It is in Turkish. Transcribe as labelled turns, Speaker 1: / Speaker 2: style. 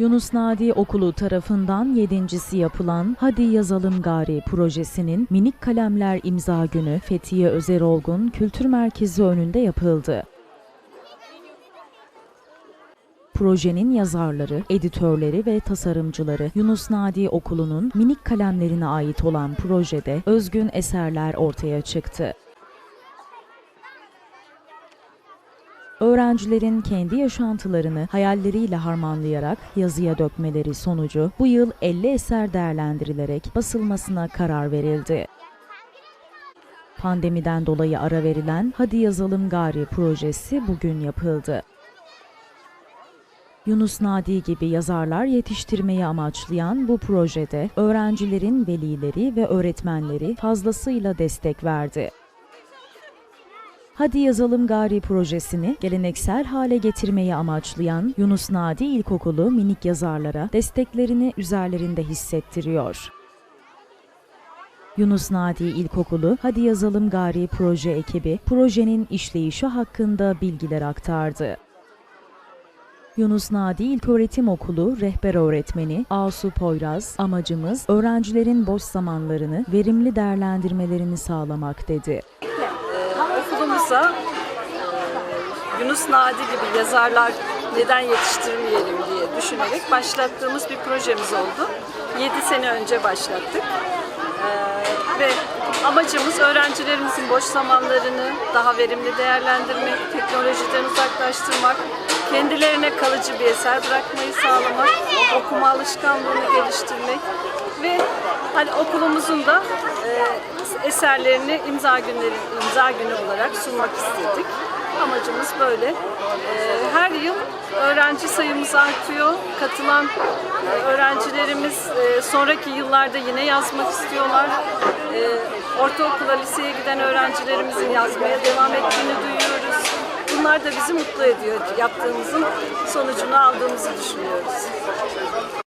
Speaker 1: Yunus Nadi Okulu tarafından yedincisi yapılan Hadi Yazalım Gari projesinin minik kalemler imza günü Fethiye Özerolgun Kültür Merkezi önünde yapıldı. Projenin yazarları, editörleri ve tasarımcıları Yunus Nadi Okulu'nun minik kalemlerine ait olan projede özgün eserler ortaya çıktı. Öğrencilerin kendi yaşantılarını hayalleriyle harmanlayarak yazıya dökmeleri sonucu bu yıl 50 eser değerlendirilerek basılmasına karar verildi. Pandemiden dolayı ara verilen Hadi Yazalım Gari projesi bugün yapıldı. Yunus Nadi gibi yazarlar yetiştirmeyi amaçlayan bu projede öğrencilerin velileri ve öğretmenleri fazlasıyla destek verdi. Hadi Yazalım Gari projesini geleneksel hale getirmeyi amaçlayan Yunus Nadi İlkokulu minik yazarlara desteklerini üzerlerinde hissettiriyor. Yunus Nadi İlkokulu Hadi Yazalım Gari proje ekibi projenin işleyişi hakkında bilgiler aktardı. Yunus Nadi İlköğretim Okulu rehber öğretmeni Asu Poyraz, amacımız öğrencilerin boş zamanlarını verimli değerlendirmelerini sağlamak dedi.
Speaker 2: E, Yunus Nadi gibi yazarlar neden yetiştirmeyelim diye düşünerek başlattığımız bir projemiz oldu. 7 sene önce başlattık. E, ve amacımız öğrencilerimizin boş zamanlarını daha verimli değerlendirmek, teknolojiden uzaklaştırmak, kendilerine kalıcı bir eser bırakmayı sağlamak, okuma alışkanlığını geliştirmek ve hani okulumuzun da e, eserlerini imza günleri imza günü olarak sunmak istedik. Amacımız böyle. E, her yıl öğrenci sayımız artıyor. Katılan e, öğrencilerimiz e, sonraki yıllarda yine yazmak istiyorlar. E, ortaokula, liseye giden öğrencilerimizin yazmaya devam ettiğini duyuyoruz. Bunlar da bizi mutlu ediyor. Yaptığımızın sonucunu aldığımızı düşünüyoruz.